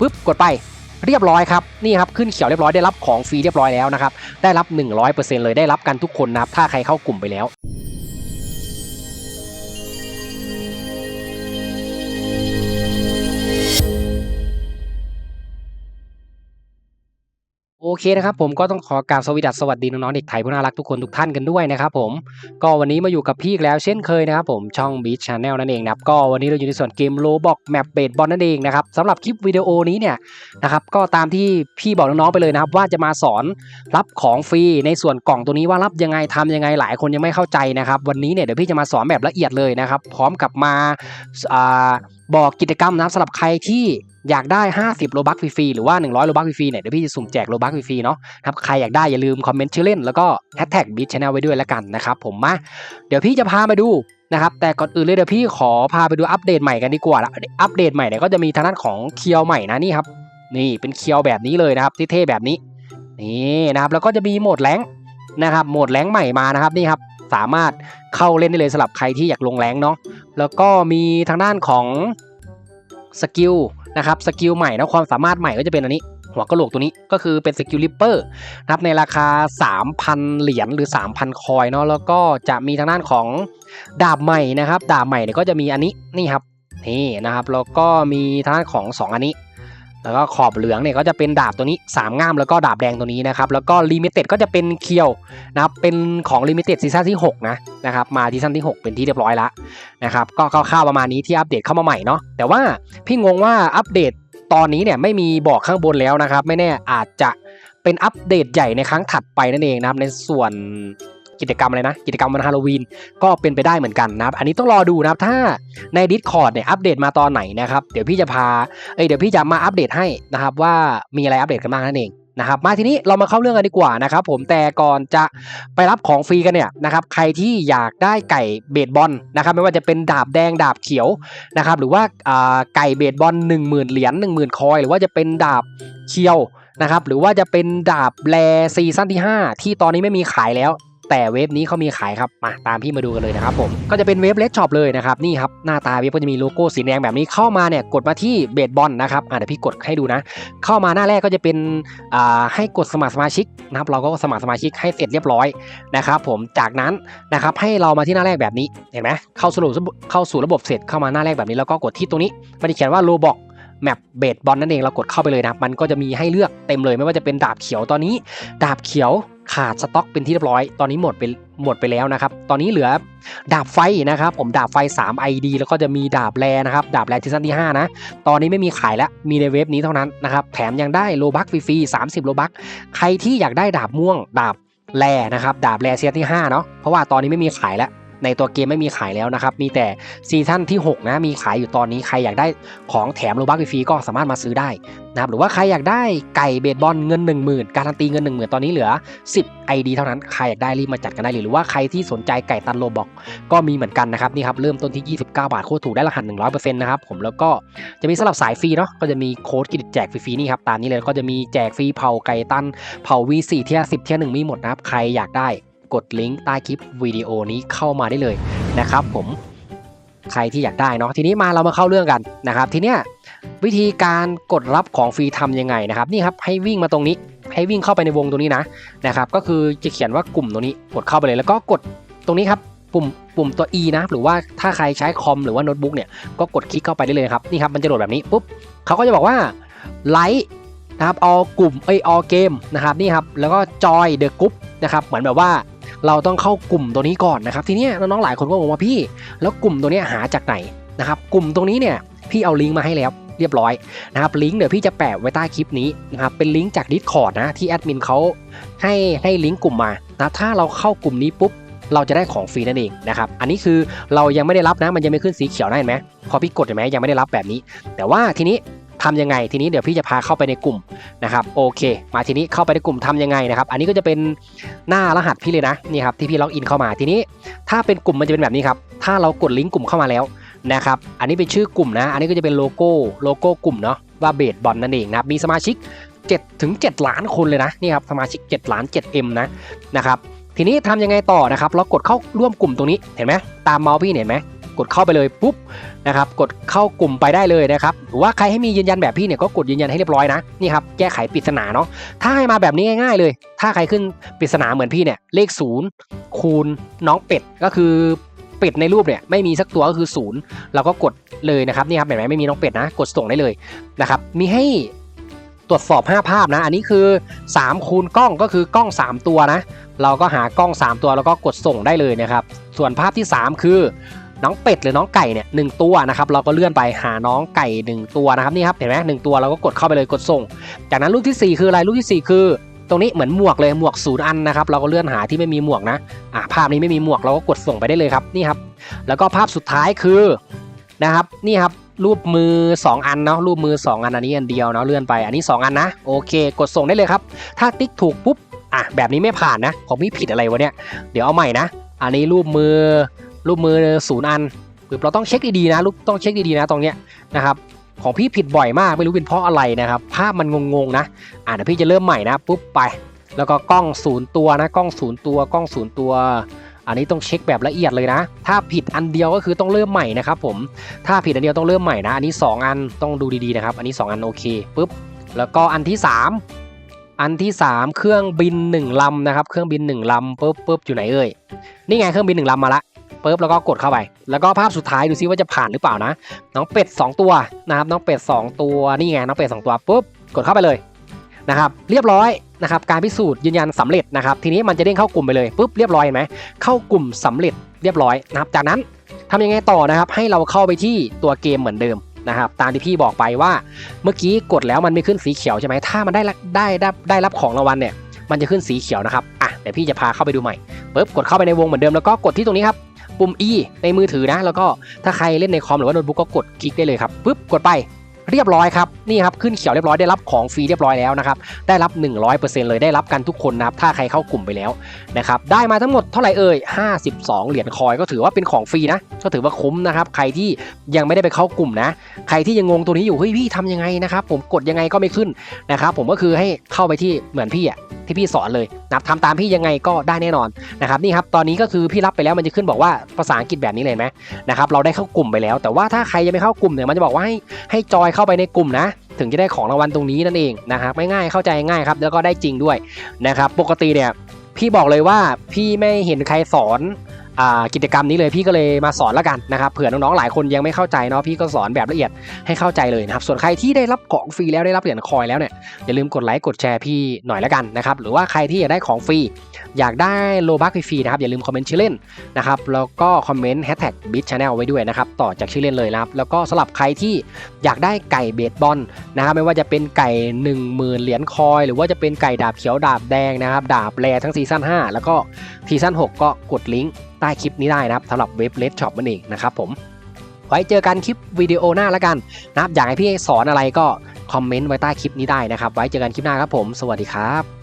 ปุ๊บกดไปเรียบร้อยครับนี่ครับขึ้นเขียวเรียบร้อยได้รับของฟรีเรียบร้อยแล้วนะครับได้รับ 100%เลยได้รับกันทุกคนนะครับถ้าใครเข้ากลุ่มไปแล้ว โอเคนะครับผมก็ต้องขอกราบสวัสดีสวัสดีน้องๆเด็กไทยผู้น่ารักทุกคนทุกท่านกันด้วยนะครับผมก็วันนี้มาอยู่กับพี่อีกแล้วเช่นเคยนะครับผมช่อง Beach Channel นั่นเองนะครับก็วันนี้เราอยู่ในส่วนเกม Roblox Map b a s e b a l l นั่นเองนะครับสำหรับคลิปวิดีโอนี้เนี่ยนะครับก็ตามที่พี่บอกน้องๆไปเลยนะครับว่าจะมาสอนรับของฟรีในส่วนกล่องตัวนี้ว่ารับยังไงทำยังไงหลายคนยังไม่เข้าใจนะครับวันนี้เนี่ยเดี๋ยวพี่จะมาสอนแบบละเอียดเลยนะครับพร้อมกับมาอ่าบอกกิจกรรมนะสำหรับใครที่ อยากได้ 50 โลบัคฟรีๆหรือว่า 100 โลบัคฟรีๆเนี่ยเดี๋ยวพี่จะสุ่มแจกโลบัคฟรีๆเนาะครับใครอยากได้อย่าลืมคอมเมนต์ชื่อเล่นแล้วก็แฮชแท็กบีชแนลไว้ด้วยแล้วกันนะครับผมมาเดี๋ยวพี่จะพามาดูนะครับแต่ก่อนอื่นเลยเดี๋ยวพี่ขอพาไปดูอัปเดตใหม่กันดีกว่าละอัปเดตใหม่เนี่ยก็จะมีทางด้านของเคียวใหม่นะนี่ครับนี่เป็นเคียวแบบนี้เลยนะครับที่เท่แบบนี้นี่นะครับแล้วก็จะมีโหมดแรงนะครับโหมดแรงใหม่มานะครับนี่ครับสามารถเข้าเล่นได้เลยสำหรับใครที่อยากลงแรงเนาะแล้วก็มีทางด้านของสกิล นะครับสกิลใหม่นะความสามารถใหม่ก็จะเป็นอันนี้ หัวกะโหลกตัวนี้ก็คือเป็นสกิลลิปเปอร์นะครับในราคา 3,000 เหรียญหรือ 3,000 คอยเนาะแล้วก็จะมีทางด้านของดาบใหม่นะครับ ดาบใหม่เนี่ยก็จะมีอันนี้นี่ครับนี่นะครับแล้วก็มีทางด้านของ 2 อันนี้ แล้วก็ขอบเหลืองเนี่ยก็จะเป็นดาบตัวนี้3ง่ามแล้วก็ดาบแดงตัวนี้นะครับแล้วก็ลิมิเต็ดก็จะเป็นเคียวนะครับเป็นของลิมิเต็ดซีซั่นที่6นะนะครับมาซีซั่นที่ 6 เป็นที่เรียบร้อยแล้วนะครับก็คร่าวๆประมาณนี้ที่อัปเดตเข้ามาใหม่เนาะแต่ว่าพี่งงว่าอัปเดตตอนนี้เนี่ยไม่มีบอกข้างบนแล้วนะครับ ไม่แน่อาจจะเป็นอัปเดตใหญ่ในครั้งถัดไปนั่นเองนะครับในส่วน กิจกรรมอะไรนะ กิจกรรมวันฮาโลวีนก็เป็นไปได้เหมือนกันนะครับ อันนี้ต้องรอดูนะครับถ้าใน Discord เนี่ยอัปเดตมาตอนไหนนะครับ เดี๋ยวพี่จะพาเอ้ยเดี๋ยวพี่จะมาอัปเดตให้นะครับว่ามีอะไรอัปเดตกันบ้างนั่นเองนะครับมาทีนี้เรามาเข้าเรื่องกันดีกว่านะครับผมแต่ก่อนจะไปรับของฟรีกันเนี่ยนะครับใครที่อยากได้ไก่เบสบอลนะครับไม่ว่าจะเป็นดาบแดงดาบเขียวนะครับหรือว่าไก่เบสบอล1 0,000 เหรียญ10,000 คอย หรือว่าจะเป็นดาบเคียวนะครับหรือว่าจะเป็นดาบแลซีซั่นที่ 5 ที่ตอนนี้ไม่มีขายแล้ว แต่เว็บนี้เขามีขายครับมาตามพี่มาดูกันเลยนะครับผมก็จะเป็นเว็บเลดช็อปเลยนะครับนี่ครับหน้าตาเว็บก็จะมีโลโก้สีแดงแบบนี้เข้ามาเนี่ยกดมาที่เบสบอลนะครับอ่าเดี๋ยวพี่กดให้ดูนะ เข้ามาหน้าแรกก็จะเป็นอ่าให้กดสมัครสมาชิกนะครับเราก็สมัครสมาชิกให้เสร็จเรียบร้อยนะครับผมจากนั้นนะครับให้เรามาที่หน้าแรกแบบนี้เห็นไหมเข้าสู่ระบบเข้าสู่ระบบเสร็จเข้ามาหน้าแรกแบบนี้แล้วก็กดที่ตรงนี้มันจะเขียนว่าโลบอกแมปเบสบอลนั่นเองเรากดเข้าไปเลยนะมันก็จะมีให้เลือกเต็มเลยไม่ว่าจะเป็นดาบเขียวตอนนี้ ดาบเขียว ขาดสต็อกเป็นที่เรียบร้อย ตอนนี้หมดไปหมดไปแล้วนะครับ ตอนนี้เหลือดาบไฟนะครับ ผมดาบไฟ 3 ID แล้วก็จะมีดาบแรนะครับ ดาบแรซีซั่นที่ 5 นะ ตอนนี้ไม่มีขายแล้ว มีในเว็บนี้เท่านั้นนะครับ แถมยังได้โลบักฟรีๆ30 โลบัก ใครที่อยากได้ดาบม่วง ดาบแรนะครับ ดาบแรซีซั่นที่5เนาะ เพราะว่าตอนนี้ไม่มีขายแล้ว ในตัวเกมไม่มีขายแล้วนะครับ มีแต่ซีซั่นที่ 6 นะ มีขายอยู่ตอนนี้ใครอยากได้ของแถมโลบักฟรีก็สามารถมาซื้อได้นะครับหรือว่าใครอยากได้ไก่เบสบอลเงิน 10,000 การันตีเงิน 10,000 ตอนนี้เหลือ 10 ID เท่านั้นใครอยากได้รีบมาจัดกันได้เลยหรือว่าใครที่สนใจไก่ตันโลบอกก็มีเหมือนกันนะครับนี่ครับเริ่มต้นที่ 29 บาทโคตรถูกได้รหัส100%นะครับผมแล้วก็จะมีสำหรับสายฟรีเนาะก็จะมีโค้ดกิจแจกฟรีๆนี่ครับตามนี้เลยก็จะมีแจกฟรีเผาไก่ตันเผา V4 เทีย10เทีย1มีหมดนะครับใครอยากได้ กดลิงก์ใต้คลิปวิดีโอนี้เข้ามาได้เลยนะครับ ผมใครที่อยากได้เนาะทีนี้มาเรามาเข้าเรื่องกันนะครับ ทีเนี้ยวิธีการกดรับของฟรีทำยังไงนะครับ นี่ครับให้วิ่งมาตรงนี้ ให้วิ่งเข้าไปในวงตรงนี้นะนะครับ ก็คือจะเขียนว่ากลุ่มตรงนี้กดเข้าไปเลย แล้วก็กดตรงนี้ครับปุ่มปุ่มตัว E นะหรือว่าถ้าใครใช้คอมหรือว่าโน้ตบุ๊กเนี่ยก็กดคลิกเข้าไปได้เลยครับนี่ครับมันจะโหลดแบบนี้ปุ๊บเขาก็จะบอกว่าไลค์นะครับเอกลุ่มเอออเกมนะครับนี่ครับแล้วก็จอยเดอะกรุ๊ปนะครับเหมือนแบบว่า เราต้องเข้ากลุ่มตัวนี้ก่อนนะครับ ทีนี้น้องๆหลายคนก็บอกว่าพี่ แล้วกลุ่มตัวนี้หาจากไหนนะครับกลุ่มตรงนี้เนี่ยพี่เอาลิงก์มาให้แล้วเรียบร้อยนะครับลิงก์เดี๋ยวพี่จะแปะไว้ใต้คลิปนี้นะครับเป็นลิงก์จาก Discord นะที่แอดมินเขาให้ให้ลิงก์กลุ่มมานะถ้าเราเข้ากลุ่มนี้ปุ๊บเราจะได้ของฟรีนั่นเองนะครับอันนี้คือเรายังไม่ได้รับนะมันยังไม่ขึ้นสีเขียวนะเห็นไหมพอพี่กดเห็นไหมยังไม่ได้รับแบบนี้ แต่ว่าทีนี้ ทำยังไง ทีนี้เดี๋ยวพี่จะพาเข้าไปในกลุ่มนะครับโอเค มาทีนี้เข้าไปในกลุ่มทำยังไงนะครับ อันนี้ก็จะเป็นหน้ารหัสพี่เลยนะนี่ครับที่พี่ล็อกอินเข้ามาทีนี้ ถ้าเป็นกลุ่มมันจะเป็นแบบนี้ครับถ้าเรากดลิงก์กลุ่มเข้ามาแล้วนะครับอันนี้เป็นชื่อกลุ่มนะ อันนี้ก็จะเป็นโลโก้โลโก้กลุ่มเนาะว่าเบสบอลนั่นเองนะครับมีสมาชิก7ถึง7ล้านคนเลยนะนี่ครับสมาชิก 7 ล้าน 7M นะนะครับทีนี้ทำยังไงต่อนะครับ เรากดเข้าร่วมกลุ่มตรงนี้เห็นไหมตามเมาส์พี่เห็นไหม กดเข้าไปเลยปุ๊บนะครับกดเข้ากลุ่มไปได้เลยนะครับหรือว่าใครให้มียืนยันแบบพี่เนี่ยก็กดยืนยันให้เรียบร้อยนะนี่ครับแก้ไขปริศนาเนาะถ้าให้มาแบบนี้ง่าย ๆ เลย ถ้าใครขึ้นปริศนาเหมือนพี่เนี่ยเลขศูนย์คูณน้องเป็ดก็คือเป็ดในรูปเนี่ยไม่มีสักตัวก็คือศูนย์เราก็กดเลยนะครับนี่ครับเห็นไหมไม่มีน้องเป็ดนะ กดส่งได้เลยนะครับมีให้ตรวจสอบ 5 ภาพนะ อันนี้คือ3คูณกล้องก็คือกล้อง 3 ตัวนะ เราก็หากล้อง 3 ตัวแล้วก็กดส่งได้เลยนะครับ ส่วนภาพที่ 3 คือ น้องเป็ดหรือน้องไก่เนี่ยหตัวนะครับเราก็เลื่อนไปหาน้องไก่ 1 ตัวนะครับนี่ครับเห็นไหมหนึ่งตัวเราก็กดเข้าไปเลยกดส่ง จากนั้นรูปทีสี่4 คืออะไรรูปทีสี่ 4 คือ ตรงนี้เหมือนหมวกเลยหมวกศูนย์อันนะครับเราก็เลื่อนหาที่ไม่มีหมวกนะอ่าภาพนี้ไม่มีหมวกเราก็กดส่งไปได้เลยครับนี่ครับแล้วก็ภาพสุดท้ายคือนะครับนี่ครับรูปมือ 2 อันเนาะรูปมือ 2 อันอันนี้อันเดียวเนาะเลื่อนไปอันนี้ 2 อันนะโอเค กดส่งได้เลยครับ ถ้าติ๊กถูกปุ๊บอะแบบนี้ไม่ผ่านนะผมพี่ผิดอะไรวะเนี่ยเดี๋ยวเอาใหม่นะ อันนี้รูปมือ รูปมือศูนย์อันคือเราต้องเช็คดีๆนะรูปต้องเช็คดีๆนะตรงเนี้ยนะครับของพี่ผิดบ่อยมากไม่รู้เป็นเพราะอะไรนะครับภาพมันงงๆนะอะเดี๋ยวพี่จะเริ่มใหม่นะปุ๊บไป แล้วก็กล้องศูนย์ตัวนะกล้องศูนย์ตัวกล้องศูนย์ตัว อันนี้ต้องเช็คแบบละเอียดเลยนะ ถ้าผิดอันเดียวก็คือต้องเริ่มใหม่นะครับผมถ้าผิดอันเดียวต้องเริ่มใหม่นะอันนี้ 2 อันต้องดูดีๆนะครับ อันนี้ 2 อันโอเคปุ๊บแล้วก็อันที่ 3อันที่ 3 เครื่องบิน1ลำนะครับ เครื่องบิน1ลำปุ๊บปุ๊บอยู่ไหนเอ่ยนี่ไงเครื่องบิน1ลำมาละ ปุ๊บแล้วก็กดเข้าไป แล้วก็ภาพสุดท้ายดูซิว่าจะผ่านหรือเปล่านะ น้องเป็ด 2 ตัวนะครับ น้องเป็ด 2 ตัวนี่ไงน้องเป็ด 2 ตัวปุ๊บกดเข้าไปเลยนะครับเรียบร้อยนะครับการพิสูจน์ยืนยันสำเร็จนะครับทีนี้มันจะเด้งเข้ากลุ่มไปเลยปุ๊บเรียบร้อยเห็นไหมเข้ากลุ่มสำเร็จเรียบร้อยนะครับจากนั้นทำยังไงต่อนะครับให้เราเข้าไปที่ตัวเกมเหมือนเดิมนะครับตามที่พี่บอกไปว่าเมื่อกี้กดแล้วมันไม่ขึ้นสีเขียวใช่ไหมถ้ามันได้ได้ได้ได้รับของรางวัลเนี่ยมันจะขึ้นสีเขียวนะครับอะเดี๋ยวพี่จะพาเข้าไปดูใหม่ปุ๊บกดเข้าไปในวงเหมือนเดิมแล้วก็กดที่ตรงนี้ครับ ปุ่ม E ในมือถือนะ แล้วก็ถ้าใครเล่นในคอมหรือว่าโน้ตบุ๊กก็กดคลิกได้เลยครับปุ๊บกดไปเรียบร้อยครับนี่ครับขึ้นเขียวเรียบร้อยได้รับของฟรีเรียบร้อยแล้วนะครับได้รับ 100%เลยได้รับกันทุกคนนะครับถ้าใครเข้ากลุ่มไปแล้วนะครับได้มาทั้งหมดเท่าไหร่เอ่ย52 เหรียญคอยก็ถือว่าเป็นของฟรีนะก็ถือว่าคุ้มนะครับใครที่ยังไม่ได้ไปเข้ากลุ่มนะ ใครที่ยังงงตัวนี้อยู่เฮ้ยพี่ทำยังไงนะครับผมกดยังไงก็ไม่ขึ้นนะครับผมก็คือให้เข้าไปที่เหมือนพี่อะที่พี่สอนเลย นะครับทำตามพี่ยังไงก็ได้แน่นอนนะครับนี่ครับตอนนี้ก็คือพี่รับไปแล้วมันจะขึ้นบอกว่าภาษาอังกฤษแบบนี้เลยไหมนะครับเราได้เข้ากลุ่มไปแล้ว แต่ว่าถ้าใครยังไม่เข้ากลุ่มเนี่ยมันจะบอกว่าให้ให้จอยเข้าไปในกลุ่มนะ ถึงจะได้ของรางวัลตรงนี้นั่นเองนะครับไม่ง่ายเข้าใจง่ายครับแล้วก็ได้จริงด้วยนะครับปกติเนี่ยพี่บอกเลยว่าพี่ไม่เห็นใครสอน กิจกรรมนี้เลยพี่ก็เลยมาสอนแล้วกันนะครับเผื่อน้องๆหลายคนยังไม่เข้าใจเนาะพี่ก็สอนแบบละเอียดให้เข้าใจเลยนะครับส่วนใครที่ได้รับของฟรีแล้วได้รับเหรียญคอยแล้วเนี่ยอย่าลืมกดไลค์กดแชร์พี่หน่อยแล้วกันนะครับหรือว่าใครที่อยากได้ของฟรีอยากได้โลบัคฟรีนะครับอย่าลืมคอมเมนต์ชื่อเล่นนะครับแล้วก็คอมเมนต์แฮชแท็กบิทชาแนลไว้ด้วยนะครับต่อจากชื่อเล่นเลยนะครับแล้วก็สำหรับใครที่อยากได้ไก่เบสบอลนะครับไม่ว่าจะเป็นไก่ 1 0,000 เหรียญคอย หรือว่าจะเป็นไก่ดาบเขียวดาบแดงนะครับดาบแรทั้งซีซั่น5แล้วก็ซีซั่น6 ก็กดลิงก์ ใต้คลิปนี้ได้นะครับสำหรับเว็บเลดช็อปมันเองนะครับผม ไว้เจอกันคลิปวิดีโอหน้าแล้วกันนะครับอยากให้พี่สอนอะไรก็คอมเมนต์ไว้ใต้คลิปนี้ได้นะครับ ไว้เจอกันคลิปหน้าครับผม สวัสดีครับ